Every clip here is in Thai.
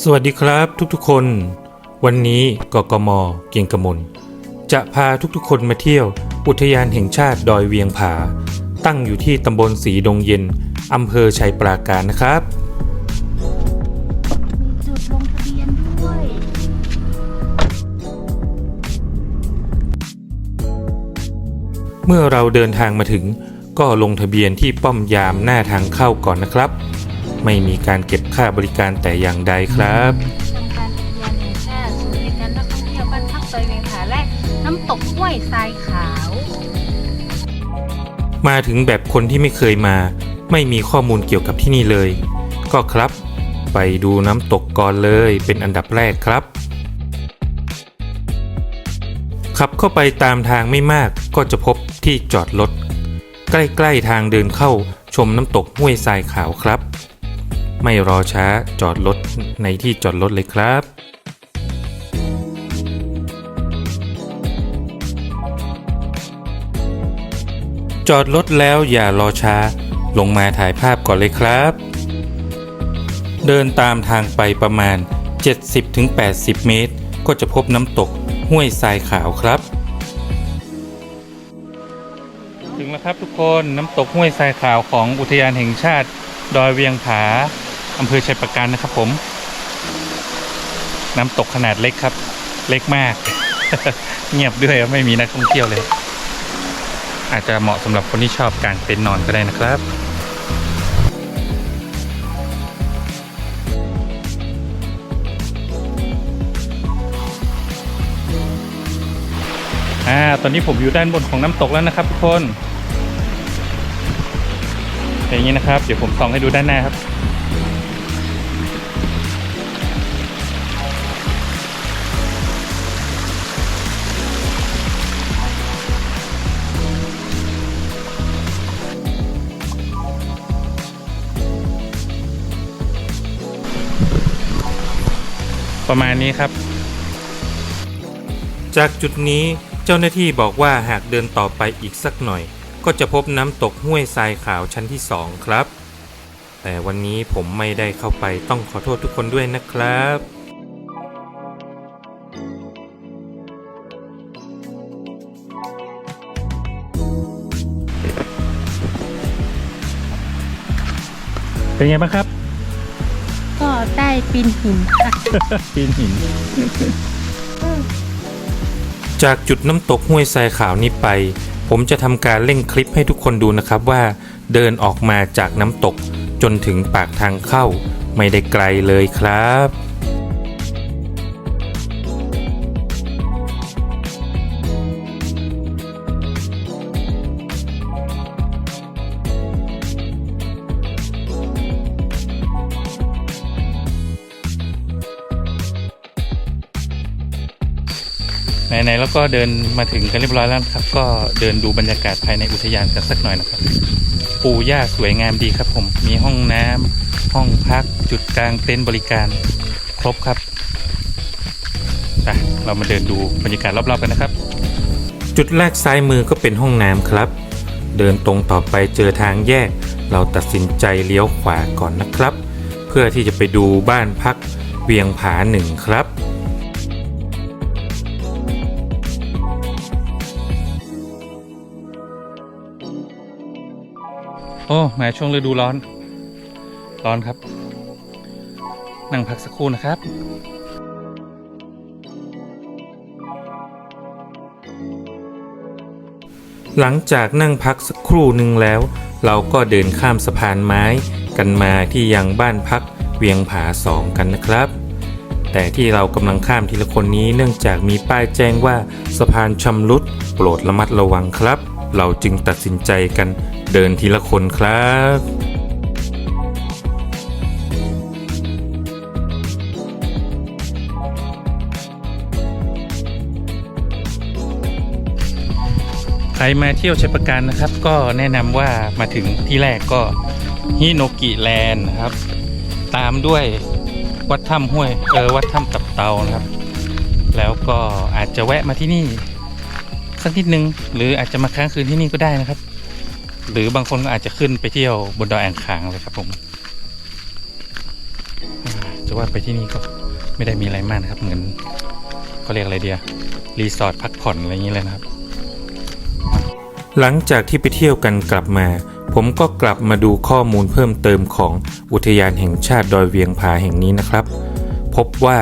สวัสดีครับทุกๆคน วันนี้กกมเกียงกมลจะพาทุกๆคนมาเที่ยว อุทยานแห่งชาติดอยเวียงผา ตั้งอยู่ที่ตำบลสีดงเย็นอำเภอชัยปราการนะครับมีจุดลงทะเบียนด้วย เมื่อเราเดินทางมาถึง ก็ลงทะเบียนที่ป้อมยามหน้าทางเข้าก่อนนะครับ ไม่มีการเก็บค่าบริการแต่อย่างใดครับทำการอุทยานแห่งชาติศูนย์บริการนักท่องเที่ยวบ้านพักดอยเวียงผาและน้ำตกห้วยทรายขาว มาถึงแบบคนที่ไม่เคยมา ไม่มีข้อมูลเกี่ยวกับที่นี่เลย ก็ครับ ไปดูน้ำตกก่อนเลยเป็นอันดับแรกครับ ขับเข้าไปตามทางไม่มากก็จะพบที่จอดรถใกล้ ๆ ทางเดินเข้าชมน้ำตกห้วยทรายขาวครับ ไม่รอช้าจอดรถในที่จอดรถเลยครับ จอดรถแล้วอย่ารอช้า ลงมาถ่ายภาพก่อนเลยครับ เดินตามทางไปประมาณ 70-80 เมตร ก็จะพบน้ำตกห้วยทรายขาวครับ ถึงแล้วครับทุกคนน้ำตกห้วยทรายขาวของอุทยานแห่งชาติดอยเวียงผา อำเภอชัยปราการนะครับผม น้ำตกขนาดเล็กครับ เล็กมาก เงียบด้วยไม่มีนักท่องเที่ยวเลย อาจจะเหมาะสำหรับคนที่ชอบการเต็นท์นอนก็ได้นะครับอ่าตอนนี้ผมอยู่ด้านบนของน้ำตกแล้วนะครับทุกคนเป็นอย่างนี้นะครับ เดี๋ยวผมส่องให้ดูด้านหน้าครับ ประมาณนี้ครับ จากจุดนี้เจ้าหน้าที่บอกว่าหากเดินต่อไปอีกสักหน่อย ก็จะพบน้ำตกห้วยทรายขาวชั้นที่2ครับ แต่วันนี้ผมไม่ได้เข้าไปต้องขอโทษทุกคนด้วยนะครับเป็นไงบ้างครับ ก็ได้ปีนหินค่ะปีนหิน จากจุดน้ำตกห้วยทรายขาวนี้ไป ผมจะทำการเร่งคลิปให้ทุกคนดูนะครับว่าเดินออกมาจากน้ำตกจนถึงปากทางเข้า ไม่ได้ไกลเลยครับ ไหนๆแล้วก็เดินมาถึงกันเรียบร้อยแล้วครับ ก็เดินดูบรรยากาศภายในอุทยานกันสักหน่อยนะครับ ปูหญ้าสวยงามดีครับ ผมมีห้องน้ำห้องพักจุดกลางเต็นท์บริการครบครับไปเรามาเดินดูบรรยากาศรอบๆกันนะครับ จุดแรกซ้ายมือก็เป็นห้องน้ำครับ เดินตรงต่อไปเจอทางแยก เราตัดสินใจเลี้ยวขวาก่อนนะครับ เพื่อที่จะไปดูบ้านพักเวียงผาหนึ่งครับ โอ้แหมช่วงฤดูร้อน ร้อนครับ นั่งพักสักครู่นะครับหลังจากนั่งพักสักครู่หนึ่งแล้ว เราก็เดินข้ามสะพานไม้กันมาที่ยังบ้านพักเวียงผาสองกันนะครับ แต่ที่เรากำลังข้ามทีละคนนี้เนื่องจากมีป้ายแจ้งว่าสะพานชำรุดโปรดระมัดระวังครับ เราจึงตัดสินใจกัน เดินทีละคนครับใครมาเที่ยวชัยประการนะครับ ก็แนะนำว่ามาถึงที่แรกก็ฮิโนกิแลนด์นะครับ ตามด้วยวัดถ้ำห้วยเออวัดถ้ำตับเตานะครับ แล้วก็อาจจะแวะมาที่นี่สักนิดนึง หรืออาจจะมาค้างคืนที่นี่ก็ได้นะครับ หรือบางคนก็อาจจะขึ้นไปเที่ยวบนดอยอ่างขางเลยครับผมจแต่ว่าไปที่นี่ก็ไม่ได้มีอะไรมากนะครับ เหมือนเขาเรียกอะไรเดียรีสอร์ทพักผ่อนอะไรอย่างนี้เลยนะครับ หลังจากที่ไปเที่ยวกันกลับมา ผมก็กลับมาดูข้อมูลเพิ่มเติมของอุทยานแห่งชาติดอยเวียงผาแห่งนี้นะครับ พบว่า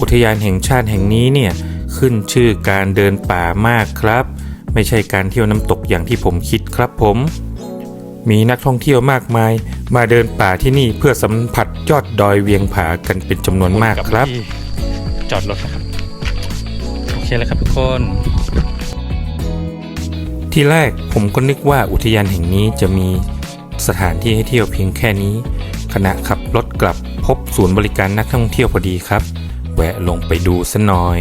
อุทยานแห่งชาติแห่งนี้เนี่ยขึ้นชื่อการเดินป่ามากครับ ไม่ใช่การเที่ยวน้ำตกอย่างที่ผมคิดครับผม มีนักท่องเที่ยวมากมาย มาเดินป่าที่นี่เพื่อสัมผัสยอดดอยเวียงผากันเป็นจำนวนมากครับ จอดรถนะครับ โอเคเลยครับทุกคน ที่แรกผมก็นึกว่าอุทยานแห่งนี้จะมีสถานที่ให้เที่ยวเพียงแค่นี้ ขณะขับรถกลับพบศูนย์บริการนักท่องเที่ยวพอดีครับ แวะลงไปดูซะหน่อย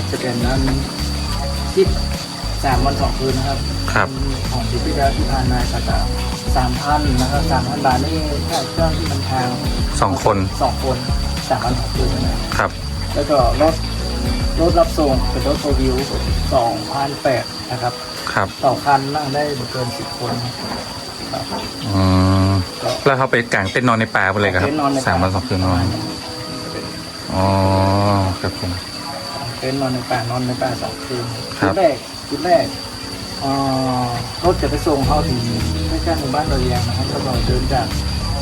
ป่าจะเป็นนั้นที่สามวันสองคืนนะครับครับ ของทริปที่แล้วที่ผ่านมาก็จะสามพันนะครับสามพันบาทนี่แค่เจ้าที่มันทางสองคนสองคนสามวันสองคืนนะครับครับ แล้วก็รถรถรับส่งเป็นรถโฟร์วิวสองพันแปดนะครับ ครับต่อคันนั่งได้ไม่เกินสิบคนครับอืมก็แล้วเขาไปกางเต้นท์นอนในป่าไปเลยครับเต็นท์นอนในป่สามวันสองคืนนอนเป็นอ๋อครับผม เต็นท์นอนในป่านอนในป่าสองคืนครัจุบดแรกจุดแรกเอ่อรถจะไปส่งเขาถึงใกล้ๆหมู่บ้านเราเรียงนะครับแล้วก็เดินจาก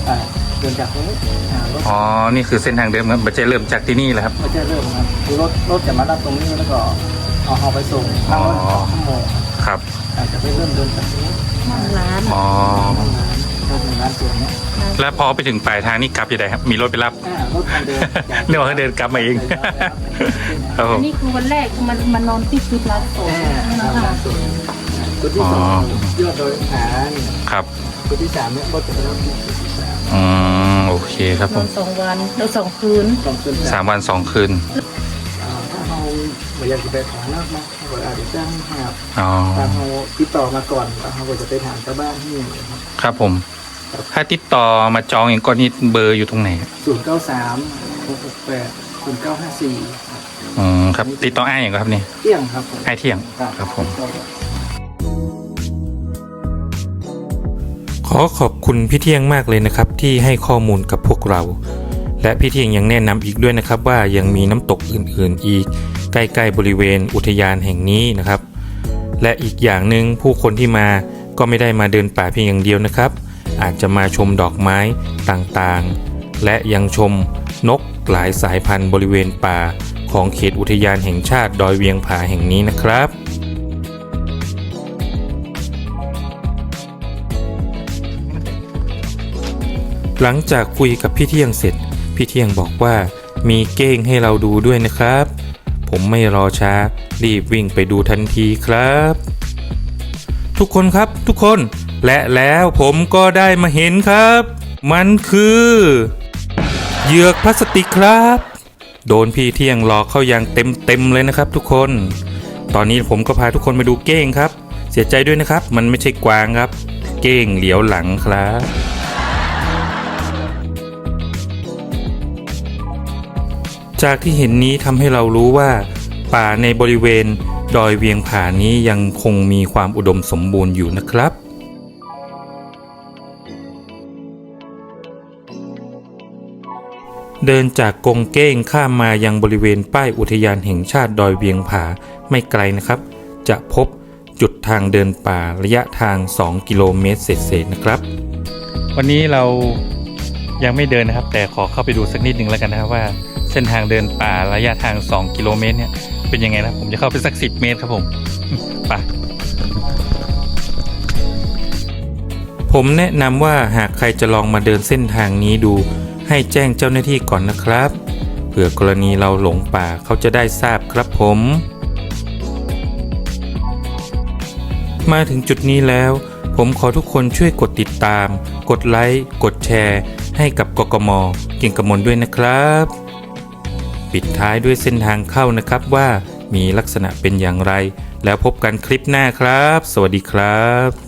อ่าเดินจากตรงนี้หารถ อ๋อ นี่คือเส้นทางเดิมครับบัจเจเริ่มจากที่นี่แหละครับ ไม่ใช่เริ่มนะครับคือรถรถจะมารับตรงนี้แล้วก็เอาเขาไปส่งข้างละอ๋อสองชั่วโมงครับ อาจจะไปเริ่มเดินจากตรงนี้ร้าน อ๋อร้าน ร้านร้านสวนเนี้ยแล้วพอไปถึงปลายทางนี่กลับยังไงครับ มีรถไปรับ อ่ารถคันเดิมเรียกว่าเดินกลับมาเอง ครับผอันมนี้คือวันแรกมันมันนอนที่จุดร้านโสดอ่านะครับคะร้านสวนจุดที่สองยอดดอยผานี่ครับจุดที่สามเนี่ยรถจะไปรับที่จุดที่สามอืมโอเคครับนผอนมสองวันแล้วสองคืนสองคืนสามวันสองคืนอ่าถ้าเราไม่อยากจะไปขอนักนะเราก็อาจจะจ้างหาบ อ๋อตามเราติดต่อมาก่อนแล้วเราก็จะไปถามชาวบ้านที่ครับผม ถ้าติดต่อมาจองอย่างก่อนนี่เบอร์อยู่ตรงไหนครับศูนย์เก้าสามหกหกแปดศูนย์เก้าห้าสี่อืมครับ ติดต่ออ้ายอย่างครับนี่เที่ยงครับผมอ้ายเที่ยง ครับผม ขอขอบคุณพี่เที่ยงมากเลยนะครับ ที่ให้ข้อมูลกับพวกเรา และพี่เที่ยงยังแนะนำอีกด้วยนะครับว่ายังมีน้ำตกอื่นๆอีก ใกล้ๆบริเวณอุทยานแห่งนี้นะครับ และอีกอย่างหนึ่งผู้คนที่มาก็ไม่ได้มาเดินป่าเพียงอย่างเดียวนะครับ อาจจะมาชมดอกไม้ต่างๆ และยังชมนกหลายสายพันธุ์บริเวณป่า ของเขตอุทยานแห่งชาติดอยเวียงผาแห่งนี้นะครับหลังจากคุยกับพี่เที่ยงเสร็จ พี่เที่ยงบอกว่ามีเก้งให้เราดูด้วยนะครับ ผมไม่รอช้า รีบวิ่งไปดูทันทีครับ ทุกคนครับทุกคน และแล้วผมก็ได้มาเห็นครับ มันคือเหยือกพลาสติกครับ โดนพี่เที่ยงหลอกเข้าอย่างเต็มเต็มเลยนะครับ ทุกคน ตอนนี้ผมก็พาทุกคนมาดูเก้งครับ เสียใจด้วยนะครับ มันไม่ใช่กวางครับ เก้งเหลียวหลังครับจากที่เห็นนี้ทำให้เรารู้ว่า ป่าในบริเวณดอยเวียงผานี้ยังคงมีความอุดมสมบูรณ์อยู่นะครับ เดินจากกงเก้งข้ามมายังบริเวณป้ายอุทยานแห่งชาติดอยเวียงผาไม่ไกลนะครับ จะพบจุดทางเดินป่าระยะทาง 2 กิโลเมตรเศษๆนะครับ วันนี้เรายังไม่เดินนะครับ แต่ขอเข้าไปดูสักนิดหนึ่งแล้วกันนะครับว่า เส้นทางเดินป่าระยะทาง 2 กิโลเมตรเนี่ยเป็นยังไงนะผมจะเข้าไปสัก 10 เมตรครับผมไปผมแนะนำว่าหากใครจะลองมาเดินเส้นทางนี้ดู ให้แจ้งเจ้าหน้าที่ก่อนนะครับ เผื่อกรณีเราหลงป่าเขาจะได้ทราบครับผม มาถึงจุดนี้แล้ว ผมขอทุกคนช่วยกดติดตาม กดไลค์กดแชร์ ให้กับกกมเก่งกมลด้วยนะครับ ปิดท้ายด้วยเส้นทางเข้านะครับว่ามีลักษณะเป็นอย่างไร แล้วพบกันคลิปหน้าครับ สวัสดีครับ